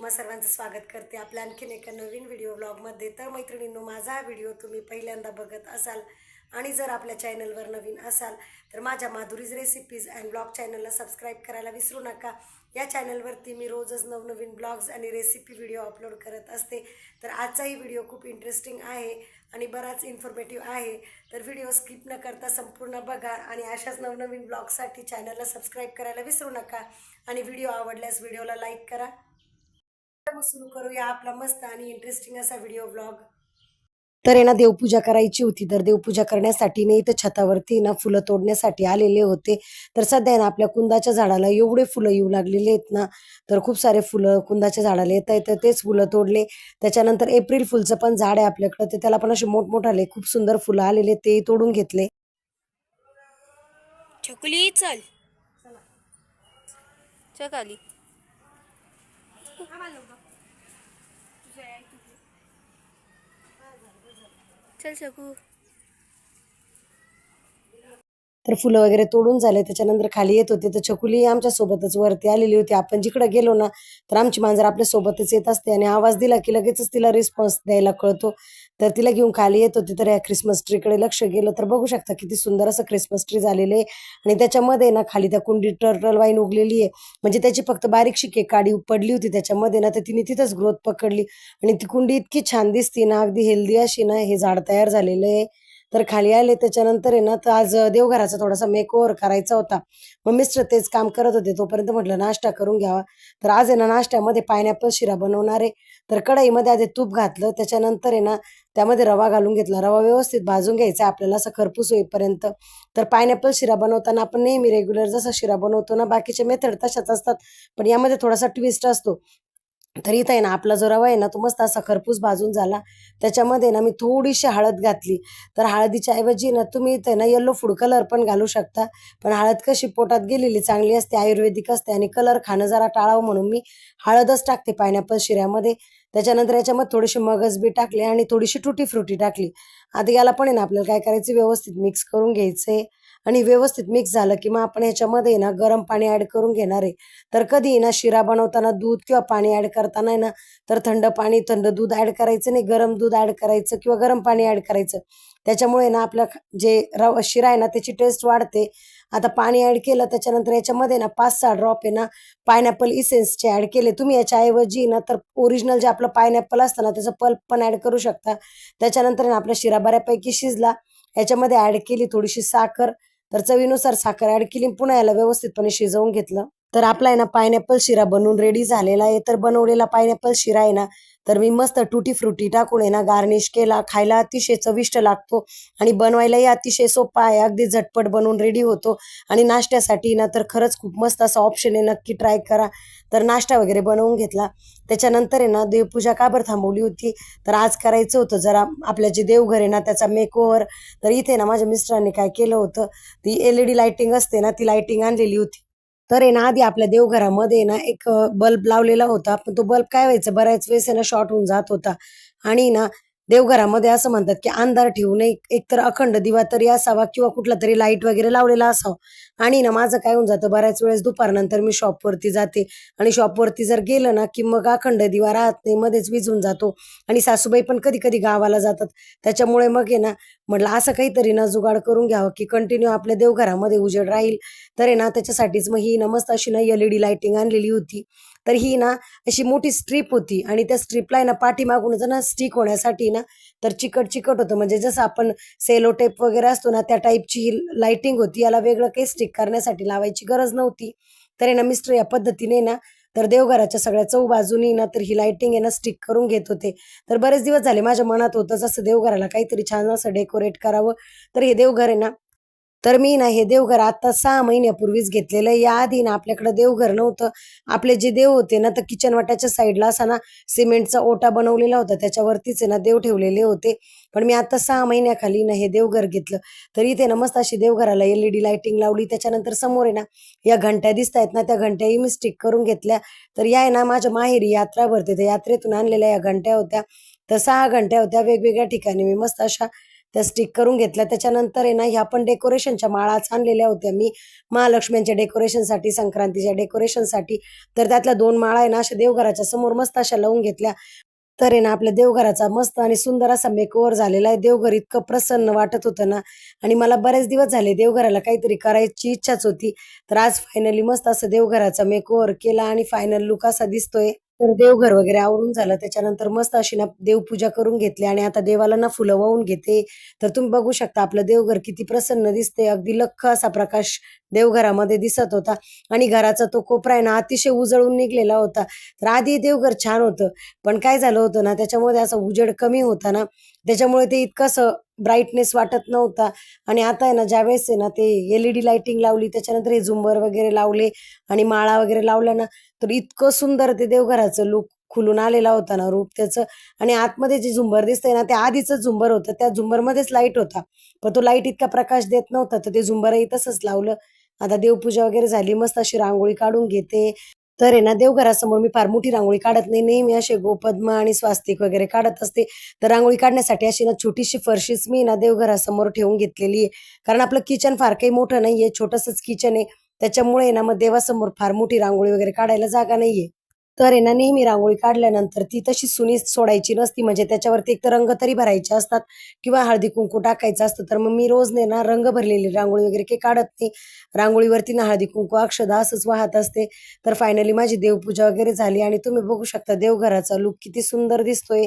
तुम्हा सर्वांचं स्वागत करते आपल्या आणखीन एका नवीन व्हिडिओ ब्लॉगमध्ये तर मैत्रिणींनो माझा हा व्हिडिओ तुम्ही पहिल्यांदा बघत असाल आणि जर आपल्या चॅनलवर नवीन असाल तर माझ्या माधुरीज रेसिपीज अँड ब्लॉग चॅनलला सबस्क्राईब करायला विसरू नका. या चॅनलवरती मी रोजच नवनवीन ब्लॉग्स आणि रेसिपी व्हिडिओ अपलोड करत असते. तर आजचाही व्हिडिओ खूप इंटरेस्टिंग आहे आणि बराच इन्फॉर्मेटिव्ह आहे. तर व्हिडिओ स्किप न करता संपूर्ण बघा आणि अशाच नवनवीन ब्लॉगसाठी चॅनलला सबस्क्राईब करायला विसरू नका. आणि व्हिडिओ आवडल्यास व्हिडिओला लाईक करा. तर सुरू करूया आपला मस्त आणि इंटरेस्टिंग असा व्हिडिओ ब्लॉग तर आहे ना देवपूजा करायची होती तर देवपूजा करण्यासाठी ना इथं छतावरती ना फुलं तोडण्यासाठी आलेले होते. तर सध्या ना आपल्या कुंदाच्या झाडाला एवढे फुलं येऊ लागलेले आहेत ना तर खूप सारे फुलं कुंदाच्या झाडाला येत आहेत तर तेच फुलं तोडले. त्याच्यानंतर एप्रिल फुलचं पण झाड आहे आपल्याकडं ते त्याला पण असे मोठमोठाले खूप सुंदर फुलं आलेले ते तोडून घेतले. छकुली चल. चल खाली चल शकू तर फुलं वगैरे तोडून झाले त्याच्यानंतर खाली येत होते. तर छकुली आमच्या सोबतच वरती आलेली होती. आपण जिकडे गेलो ना तर आमची मांजर आपल्या सोबतच येत असते आणि आवाज दिला की लगेचच तिला रिस्पॉन्स द्यायला कळतो. तर तिला घेऊन खाली येत होती. तर या क्रिसमस ट्रीकडे लक्ष गेलं. तर बघू शकता किती सुंदर असं क्रिसमस ट्री झालेलं आहे. आणि त्याच्यामध्ये ना खाली त्या कुंडी टर्टल वाईन उगलेली आहे. म्हणजे त्याची फक्त बारीकशी केक काडी पडली होती त्याच्यामध्ये ना तर तिने तिथंच ग्रोथ पकडली. आणि ती कुंडी इतकी छान दिसती ना अगदी हेल्दी अशी ना हे झाड तयार झालेलं आहे. तर खाली आले. त्याच्यानंतर आहे ना तर आज देवघराचा थोडासा मेकओव्हर करायचा होता. मग मिस्टर तेच काम करत होते. तोपर्यंत म्हटलं नाश्ता करून घ्यावा. तर आज आहे ना नाश्त्यामध्ये पायनॅपल शिरा बनवणार आहे. तर कढईमध्ये आधी तूप घातलं. त्याच्यानंतर आहे ना त्यामध्ये रवा घालून घेतला. रवा व्यवस्थित भाजून घ्यायचा आपल्याला असं खरपूस होईपर्यंत. तर पायनॅपल शिरा बनवताना आपण नेहमी रेग्युलर जसा शिरा बनवतो ना बाकीचे मेथड तशाच असतात. पण यामध्ये थोडासा ट्विस्ट असतो. तर इथं आहे ना आपला जो रवा आहे ना तो मस्त असा खरपूस भाजून झाला. त्याच्यामध्ये ना मी थोडीशी हळद घातली. तर हळदीच्या ऐवजी ना तुम्ही इथे ना येल्लो फूड कलर पण घालू शकता. पण हळद कशी पोटात गेलेली चांगली असते आयुर्वेदिक असते आणि कलर खाणं जरा टाळावं म्हणून मी हळदच टाकते पायनॅपल शिऱ्यामध्ये. त्याच्यानंतर याच्यामध्ये थोडीशी मगज बी टाकले आणि थोडीशी टुटी फ्रुटी टाकली. आधी याला पण आहे ना आपल्याला काय करायचं व्यवस्थित मिक्स करून घ्यायचंय. आणि व्यवस्थित मिक्स झालं की मग आपण ह्याच्यामध्ये ना गरम पाणी ऍड करून घेणार आहे. तर कधी ना शिरा बनवताना दूध किंवा पाणी ऍड करताना आहे ना तर थंड पाणी थंड दूध ऍड करायचं नाही. गरम दूध ऍड करायचं किंवा गरम पाणी ऍड करायचं. त्याच्यामुळे ना आपलं जे रव शिरा आहे ना त्याची टेस्ट वाढते. आता पाणी ऍड केलं त्याच्यानंतर याच्यामध्ये ना पाच सहा ड्रॉप आहे ना पायनॅपल इसेन्सचे ऍड केले. तुम्ही याच्याऐवजी ना तर ओरिजिनल जे आपलं पायनॅपल असतं ना त्याचं पल्प पण ऍड करू शकता. त्याच्यानंतर ना आपला शिरा बऱ्यापैकी शिजला. याच्यामध्ये ऍड केली थोडीशी साखर. तर चवीनुसार साखर ऍड केली पुन्हा याला व्यवस्थितपणे शिजवून घेतलं. तर आपला आहे ना पायनॅपल शिरा बनवून रेडी झालेला आहे. तर बनवलेला पायनॅपल शिरा आहे ना तर मी मस्त टुटी फ्रुटी टाकून आहे ना गार्निश केला. खायला अतिशय चविष्ट लागतो आणि बनवायलाही अतिशय सोपा आहे. अगदी झटपट बनवून रेडी होतो. आणि नाश्त्यासाठी ना तर खरंच खूप मस्त असा ऑप्शन आहे. नक्की ट्राय करा. तर नाश्ता वगैरे बनवून घेतला. त्याच्यानंतर आहे ना देवपूजा का बरं थांबवली होती. तर आज करायचं होतं जरा. आपल्या जे देवघर आहे ना त्याचा मेक ओव्हर तर इथे ना माझ्या मिस्टरांनी काय केलं होतं. ती एल ई डी लायटिंग असते ना ती लायटिंग आणलेली होती. तर आहे ना आधी आपल्या देवघरामध्ये ना एक बल्ब लावलेला होता. पण तो बल्ब काय व्हायचं बऱ्याच वेळेस आहे ना शॉर्ट होऊन जात होता. आणि ना देवघरामध्ये असं म्हणतात की अंधार ठेवू नये एकतर अखंड दिवा तरी असावा किंवा कुठला तरी लाइट वगैरे लावलेला असावा. आणि ना माझं काय होऊन जातं बऱ्याच वेळेस दुपारनंतर मी शॉपवरती जाते. आणि शॉपवरती जर गेलं ना की मग अखंड दिवा राहत नाही मध्येच विझून जातो. आणि सासूबाई पण कधी कधी गावाला जातात. त्याच्यामुळे मग आहे ना म्हटलं असं काहीतरी ना जुगाड करून घ्यावं की कंटिन्यू आपल्या देवघरामध्ये उजेड राहील. तर आहे ना त्याच्यासाठीच मग ही ना मस्त अशी ना एल ई डी लाइटिंग आणलेली होती. तर ही ना अशी मोठी स्ट्रीप होती आणि त्या स्ट्रीपला आहे ना पाठीमागूनच ना स्टिक होण्यासाठी ना तर चिकट चिकट होतं. म्हणजे जसं आपण सेलो टेप वगैरे असतो ना त्या टाईपची ही लायटिंग होती. याला वेगळं काही स्टिक करण्यासाठी लावायची गरज नव्हती. तर आहे ना मिस्टर या पद्धतीने ना तर देवघराच्या सगळ्या चौ बाजूनी ना तर ही लायटिंग आहे ना स्टिक करून घेत होते. तर बरेच दिवस झाले माझ्या मनात होतं जसं देवघराला काहीतरी छान असं डेकोरेट करावं. तर हे देवघर आहे ना तर मी ना हे देवघर आता सहा महिन्यापूर्वीच घेतलेलं. आहे याआधी ना आपल्याकडं देवघर नव्हतं. आपले जे देव होते ना तर किचन वाट्याच्या साईडला असा ना सिमेंटचा ओटा बनवलेला होता. त्याच्यावरतीच आहे ना देव ठेवलेले होते. पण मी आता सहा महिन्याखाली ना हे देवघर घेतलं. तर इथे ना मस्त अशी देवघराला एल ई डी लाइटिंग लावली. त्याच्यानंतर समोर आहे ना या घंट्या दिसत आहेत ना त्या घंट्याही मी स्टिक करून घेतल्या. तर या आहे ना माझ्या माहेरी यात्रा भरते. त्या यात्रेतून आणलेल्या या घंट्या होत्या. तर सहा घंट्या होत्या. वेगवेगळ्या ठिकाणी मी मस्त अशा त्या स्टिक करून घेतल्या. त्याच्यानंतर आहे ना ह्या पण डेकोरेशनच्या माळाच आणलेल्या होत्या मी. महालक्ष्म्यांच्या डेकोरेशनसाठी संक्रांतीच्या डेकोरेशनसाठी तर त्यातल्या दोन माळा आहे ना अशा देवघराच्या समोर मस्त अशा लावून घेतल्या. तर आहे ना आपल्या देवघराचा मस्त आणि सुंदर असा मेकओव्हर झालेला आहे. देवघर इतकं प्रसन्न वाटत होतं ना. आणि मला बरेच दिवस झाले देवघराला काहीतरी करायची इच्छाच होती. तर आज फायनली मस्त असं देवघराचा मेकओव्हर केला आणि फायनल लुक असा दिसतोय. तर देवघर वगैरे आवरून झालं. त्याच्यानंतर मस्त अशी ना देवपूजा करून घेतली आणि आता देवाला ना फुलं वाहून घेते. तर तुम्ही बघू शकता आपलं देवघर किती प्रसन्न दिसते अगदी लख्ख असा प्रकाश देवघरामध्ये दिसत होता. आणि घराचा तो कोपरा आहे ना अतिशय उजळून निघलेला होता. तर आधी देवघर छान होतं. पण काय झालं होतं ना त्याच्यामध्ये असं उजेड कमी होता ना त्याच्यामुळे ते इतकं असं ब्राईटनेस वाटत नव्हता. आणि आता आहे ना ज्यावेळेस आहे ना ते एल ई डी लाइटिंग लावली त्याच्यानंतर हे झुंबर वगैरे लावले आणि माळा वगैरे लावल्या ना तर इतकं सुंदर ते देवघराचं लुक खुलून आलेला होता ना रूप त्याचं. आणि आतमध्ये जे झुंबर दिसतंय ना ते आधीच झुंबर होतं. त्या झुंबरमध्येच लाइट होता. पण तो लाइट इतका प्रकाश देत नव्हता तर ते झुंबरही तसंच लावलं. आता देवपूजा वगैरे झाली मस्त अशी रांगोळी काढून घेते. तर आहे ना देवघरासमोर मी फार मोठी रांगोळी काढत नाही. नेहमी असे गोपद्म आणि स्वास्तिक वगैरे काढत असते. तर रांगोळी काढण्यासाठी अशी ना छोटीशी फरशीच मी ना देवघरासमोर ठेवून घेतलेली आहे. कारण आपलं किचन फार काही मोठं नाहीये छोटंसंच किचन आहे. त्याच्यामुळे ना मग देवासमोर फार मोठी रांगोळी वगैरे काढायला जागा नाहीये. तर आहे ना नेहमी रांगोळी काढल्यानंतर ती तशी सुनी सोडायची नसती. म्हणजे त्याच्यावरती एक तर रंग तरी भरायचे असतात किंवा हळदी कुंकू टाकायचं असतं. तर मग मी रोज ने ना रंग भरलेली रांगोळी वगैरे काही काढत नाही. रांगोळीवरती ना हळदी कुंकू अक्षदा असंच वाहत असते. तर फायनली माझी देवपूजा वगैरे झाली आणि तुम्ही बघू शकता देवघराचा लुक किती सुंदर दिसतोय.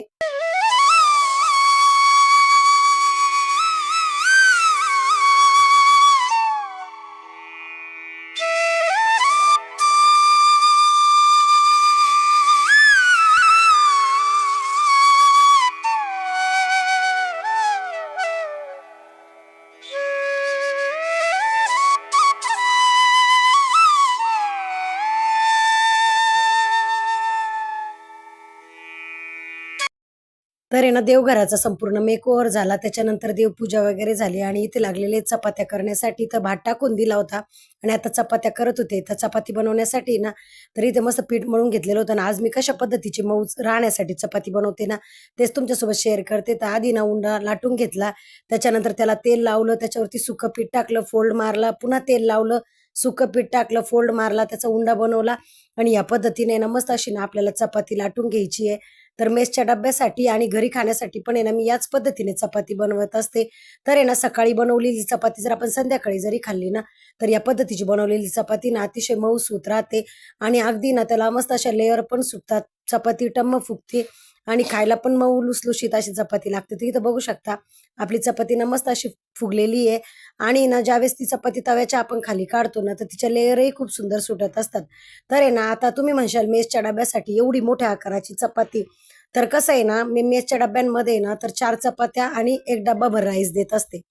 तर आहे ना देवघराचा संपूर्ण मेकओव्हर झाला. त्याच्यानंतर देवपूजा वगैरे झाली आणि इथे लागलेले चपात्या करण्यासाठी तर भात टाकून दिला होता. आणि आता चपात्या करत होते. तर चपाती बनवण्यासाठी ना तर इथे मस्त पीठ मळून घेतलेलं होतं. ना आज मी कशा पद्धतीची मऊ राहण्यासाठी चपाती बनवते ना तेच तुमच्यासोबत शेअर करते. तर आधी ना उंडा लाटून घेतला. त्याच्यानंतर त्याला तेल लावलं. त्याच्यावरती सुकं पीठ टाकलं फोल्ड मारला. पुन्हा तेल लावलं सुकं पीठ टाकलं फोल्ड मारला. त्याचा उंडा बनवला. आणि या पद्धतीने ना मस्त अशी ना आपल्याला चपाती लाटून घ्यायची आहे. तर मेसच्या डब्यासाठी आणि घरी खाण्यासाठी पण आहे ना मी याच पद्धतीने चपाती बनवत असते. तर आहे ना सकाळी बनवलेली चपाती जर आपण संध्याकाळी जरी खाल्ली ना तर या पद्धतीची बनवलेली चपाती ना अतिशय मऊ सूत राहते. आणि अगदी ना त्याला मस्त अशा लेअर पण सुटतात. चपाती टम्म फुगते आणि खायला पण मऊ लुसलुशीत अशी चपाती लागते. तर इथं बघू शकता आपली चपाती ना मस्त अशी फुगलेली आहे आणि ना ज्यावेळेस ती चपाती तव्याच्या आपण खाली काढतो ना तर तिच्या लेअरही खूप सुंदर सुटत असतात. तर आहे ना आता तुम्ही म्हणशाल मेसच्या डब्यासाठी एवढी मोठ्या आकाराची चपाती. तर कसं आहे ना मी मेसच्या डब्यांमध्ये ना तर चार चपात्या आणि एक डब्बा भर राईस देत असते.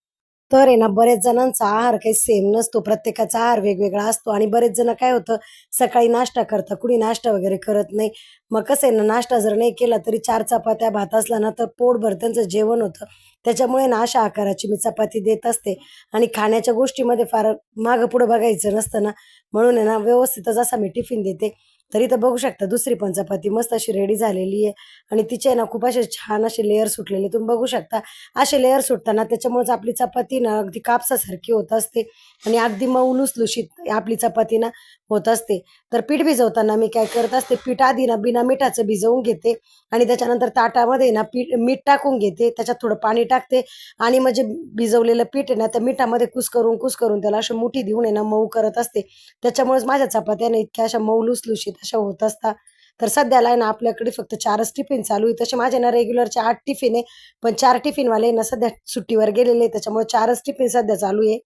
तर आहे ना बरेच जणांचा आहार काही सेम नसतो. प्रत्येकाचा आहार वेगवेगळा असतो. आणि बरेच जण काय होतं सकाळी नाश्ता करतात कुणी नाश्ता वगैरे करत नाही. मग कसं आहे ना नाश्ता जर नाही केला तरी चार चपात्या भात असला ना तर पोटभर त्यांचं जेवण होतं. त्याच्यामुळे ना अशा आकाराची मी चपाती देत असते. आणि खाण्याच्या गोष्टीमध्ये फार मागं पुढं बघायचं नसतं ना. म्हणून आहे ना व्यवस्थितच असा मी टिफिन देते. तरी तर बघू शकता दुसरी पण चपाती मस्त अशी रेडी झालेली आहे. आणि तिचे ना खूप असे छान असे लेअर सुटलेले तुम्ही बघू शकता असे लेअर सुटताना त्याच्यामुळेच आपली चपाती ना अगदी कापसासारखी होत असते. आणि अगदी मऊ लुसलुशीत आपली चपाती ना होत असते. तर पीठ भिजवताना मी काय करत असते पीठ आधी ना बिना मिठाचं भिजवून घेते. आणि त्याच्यानंतर ताटामध्ये ना पीठ मीठ टाकून घेते. त्याच्यात थोडं पाणी टाकते. आणि म्हणजे भिजवलेलं पीठ आहे ना त्या मिठामध्ये कुस करून कुस करून त्याला अशी मुठी देऊन आहे ना मऊ करत असते. त्याच्यामुळेच माझ्या चपात्या ना इतक्या अशा मऊ लुसलुशीत अशा होत असतात तर सध्याला आहे ना आपल्याकडे फक्त चारच टिफिन चालू आहे. तसे माझे ना रेग्युलरचे आठ टिफिन आहे. पण चार टिफिनवाले ना सध्या सुट्टीवर गेलेले आहे त्याच्यामुळे चारच टिफिन सध्या चालू आहे.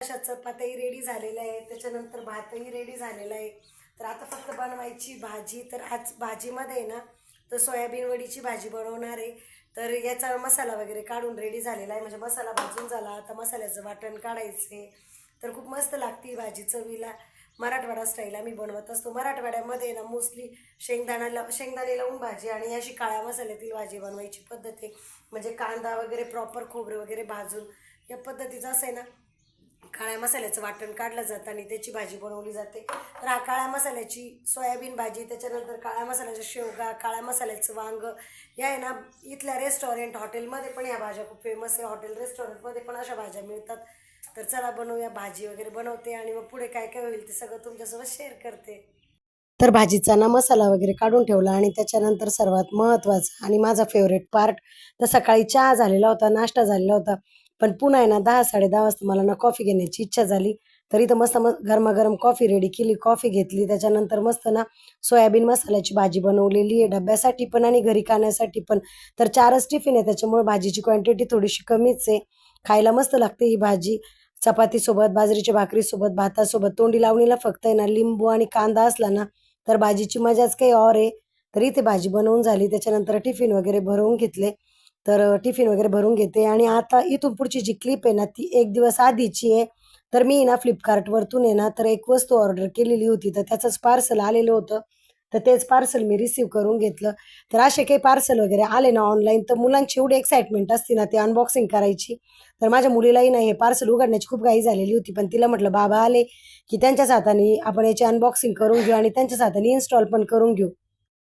अशा चपात्याही रेडी झालेल्या आहे त्याच्यानंतर भातही रेडी झालेला आहे. तर आता फक्त बनवायची भाजी. तर आज भाजीमध्ये आहे ना तर सोयाबीन वडीची भाजी बनवणार आहे. तर याचा मसाला वगैरे काढून रेडी झालेला आहे. म्हणजे मसाला भाजून झाला. आता मसाल्याचं वाटण काढायचं आहे तर खूप मस्त लागते भाजी चवीला. मराठवाडा स्टाईल आम्ही बनवत असतो. मराठवाड्यामध्ये ना मोस्टली शेंगदाणा शेंगदाणे लावून भाजी आणि अशी काळ्या मसाल्यातील भाजी बनवायची पद्धत आहे. म्हणजे कांदा वगैरे प्रॉपर खोबरं वगैरे भाजून या पद्धतीचं असं आहे ना काळ्या मसाल्याचं वाटण काढलं जातं आणि त्याची भाजी बनवली जाते. तर हा काळ्या मसाल्याची सोयाबीन भाजी त्याच्यानंतर काळ्या मसाल्याच्या शेवगा काळ्या मसाल्याचं वांग या आहे ना इथल्या रेस्टॉरंट हॉटेलमध्ये पण ह्या भाज्या खूप फेमस आहे. हॉटेल रेस्टॉरंटमध्ये पण अशा भाज्या मिळतात. तर चला बनवूया भाजी वगैरे बनवते आणि मग पुढे काय काय होईल ते सगळं तुमच्यासोबत शेअर करते. तर भाजीचा ना मसाला वगैरे काढून ठेवला आणि त्याच्यानंतर सर्वात महत्त्वाचं आणि माझा फेवरेट पार्ट तर सकाळी चहा झालेला होता नाश्ता झालेला होता. पण पुन्हा आहे ना दहा साडे दहा वाजता मला ना कॉफी घेण्याची इच्छा झाली. तर इथं मस्त मस्त गरमागरम कॉफी रेडी केली कॉफी घेतली. त्याच्यानंतर मस्त ना सोयाबीन मसाल्याची भाजी बनवलेली आहे डब्यासाठी पण आणि घरी खाण्यासाठी पण. तर चारच टिफिन आहे त्याच्यामुळे भाजीची क्वांटिटी थोडीशी कमीच आहे. खायला मस्त लागते ही भाजी. चपातीसोबत बाजरीच्या भाकरीसोबत भातासोबत तोंडी लावणीला फक्त आहे ना लिंबू आणि कांदा असला ना तर भाजीची मजाच काही और आहे. तरी ते भाजी बनवून झाली त्याच्यानंतर टिफिन वगैरे भरवून घेतले. तर टिफिन वगैरे भरून घेते. आणि आता इथून पुढची जी क्लिप आहे ना ती एक दिवस आधीची आहे. तर मी ना फ्लिपकार्टवरतून आहे ना तर एक वस्तू ऑर्डर केलेली होती. तर त्याचंच पार्सल आलेलं होतं. तर तेच पार्सल मी रिसीव करून घेतलं. तर असे काही पार्सल वगैरे आले ना ऑनलाईन तर मुलांची एवढी एक्साइटमेंट असते ना ते अनबॉक्सिंग करायची. तर माझ्या मुलीलाही नाही हे पार्सल उघडण्याची खूप घाई झालेली होती. पण तिला म्हटलं बाबा आले की त्यांच्याच हाताने आपण याची अनबॉक्सिंग करून घेऊ आणि त्यांच्याच हाताने इन्स्टॉल पण करून घेऊ.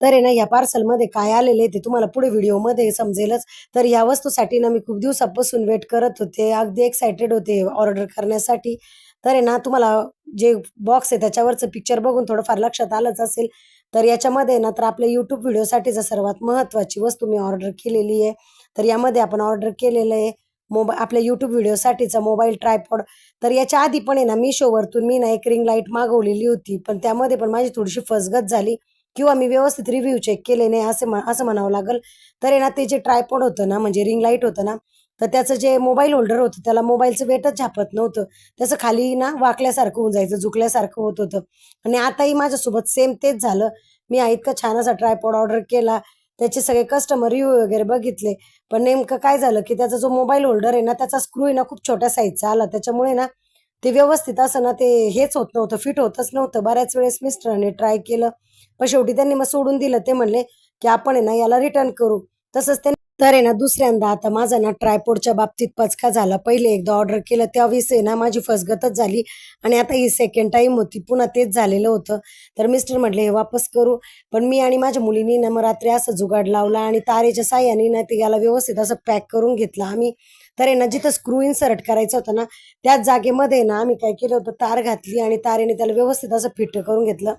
तर आहे ना या पार्सलमध्ये काय आलेले ते तुम्हाला पुढे व्हिडिओमध्ये समजेलच. तर या वस्तूसाठी ना मी खूप दिवसापासून वेट करत होते अगदी एक्सायटेड होते ऑर्डर करण्यासाठी. तर आहे ना तुम्हाला जे बॉक्स आहे त्याच्यावरचं पिक्चर बघून थोडंफार लक्षात आलंच असेल. तर याच्यामध्ये ना तर आपल्या यूट्यूब व्हिडिओसाठीचं सर्वात महत्त्वाची वस्तू मी ऑर्डर केलेली आहे तर यामध्ये आपण ऑर्डर केलेलं आहे मोबा आपल्या यूट्यूब व्हिडिओसाठीचा मोबाईल ट्रायपॉड तर याच्या आधी पण आहे ना मिशोवरतून मी ना एक रिंग लाइट मागवलेली होती पण त्यामध्ये पण माझी थोडीशी फसगत झाली किंवा मी व्यवस्थित रिव्ह्यू चेक केले नाही असं असं म्हणावं लागेल. तर आहे ना ते जे ट्रायपॉड होतं ना म्हणजे रिंग लाइट होतं ना तर त्याचं जे मोबाईल होल्डर होतं त्याला मोबाईलचं वेटच झापत नव्हतं. त्याचं खाली ना वाकल्यासारखं होऊन जायचं झुकल्यासारखं होत होतं. आणि आताही माझ्यासोबत सेम तेच झालं. मी इतकं छान असा ट्रायपॉड ऑर्डर केला. त्याचे सगळे कस्टमर रिव्ह्यू वगैरे बघितले. पण नेमकं काय झालं की त्याचा जो मोबाईल होल्डर आहे ना त्याचा स्क्रू आहे ना खूप छोट्या साईजचा आला. त्याच्यामुळे ना ते व्यवस्थित असं ना ते हेच होत नव्हतं फिट होतच नव्हतं. बऱ्याच वेळेस मिस्टरांनी ट्राय केलं. पण शेवटी त्यांनी मग सोडून दिलं. ते म्हणले की आपण आहे ना याला रिटर्न करू. तसंच त्यांनी तर आहे ना दुसऱ्यांदा आता माझा ना ट्रायपोडच्या बाबतीत पचका झाला. पहिले एकदा ऑर्डर केलं त्यावेळेस आहे ना माझी फसगतच झाली आणि आता ही सेकंड टाईम होती पुन्हा तेच झालेलं होतं. तर मिस्टर म्हटले हे वापस करू. पण मी आणि माझ्या मुलीनी ना मग रात्री असं जुगाड लावला आणि तारेच्या साह्याने ना ते याला व्यवस्थित असं पॅक करून घेतलं आम्ही. तर आहे ना जिथं स्क्रू इन्सर्ट करायचं होतं ना त्याच जागेमध्ये ना आम्ही काय केलं होतं तार घातली आणि तारेने त्याला व्यवस्थित असं फिट करून घेतलं.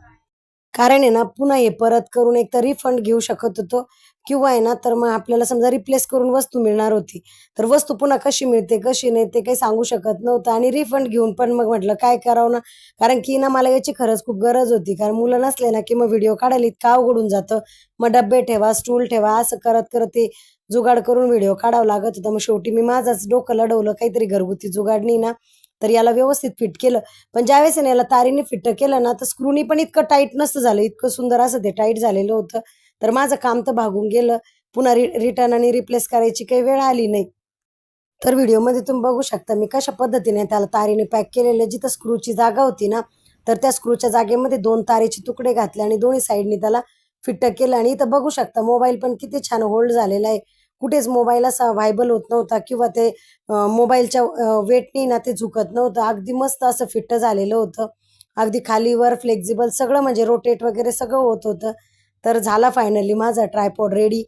कारण आहे ना पुन्हा हे परत करून एक तर रिफंड घेऊ शकत होतो. किंवा आहे ना तर मग आपल्याला समजा रिप्लेस करून वस्तू मिळणार होती. तर वस्तू पुन्हा कशी मिळते कशी नाही ते काही सांगू शकत नव्हतं आणि रिफंड घेऊन पण मग म्हटलं काय करावं ना? कारण की ना मला याची खरंच खूप गरज होती. कारण मुलं नसले ना की मग व्हिडिओ काढायला इतका अवघडून जातं. मग डब्बे ठेवा स्टूल ठेवा असं करत करत ते जुगाड करून व्हिडिओ काढावं लागत होता. मग शेवटी मी माझाच डोकं लढवलं. काहीतरी घरगुती जुगाडणी ना. तर याला व्यवस्थित फिट केलं. पण ज्यावेळेस याला तारीने फिट केलं ना तर स्क्रूनी पण इतकं टाईट नसतं झालं. इतकं सुंदर असं ते टाईट झालेलं होतं. तर माझं काम तर भागून गेलं. पुन्हा रि रिटर्न आणि रिप्लेस करायची काही वेळ आली नाही. तर व्हिडिओमध्ये तुम्ही बघू शकता मी कशा पद्धतीने त्याला तारीने पॅक केलेलं जिथं स्क्रूची जागा होती ना तर त्या स्क्रूच्या जागेमध्ये दोन तारेचे तुकडे घातले आणि दोन्ही साईडनी त्याला फिट केलं. आणि इथं बघू शकता मोबाईल पण किती छान होल्ड झालेला आहे. कुठेच मोबाईल असा व्हायबल होत नव्हता किंवा ते मोबाईलच्या वेटनी ना ते झुकत नव्हतं. अगदी मस्त असं फिट्ट झालेलं होतं. अगदी खालीवर फ्लेक्झिबल सगळं म्हणजे रोटेट वगैरे सगळं होत होतं. तर झाला फायनली माझा ट्रायपॉड रेडी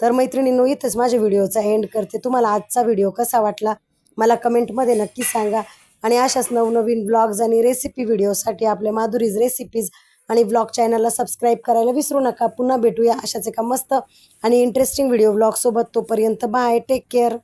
तर मैत्रिणींनो इथंच माझ्या व्हिडिओचा एंड करते. तुम्हाला आजचा व्हिडिओ कसा वाटला? मला कमेंटमध्ये नक्की सांगा. आणि अशाच नवनवीन ब्लॉग्स आणि रेसिपी व्हिडिओसाठी आपल्या माधुरीज रेसिपीज आणि ब्लॉग चॅनलला सबस्क्राईब करायला विसरू नका. पुन्हा भेटूया अशाच एका मस्त आणि इंटरेस्टिंग व्हिडिओ ब्लॉगसोबत तोपर्यंत बाय टेक केअर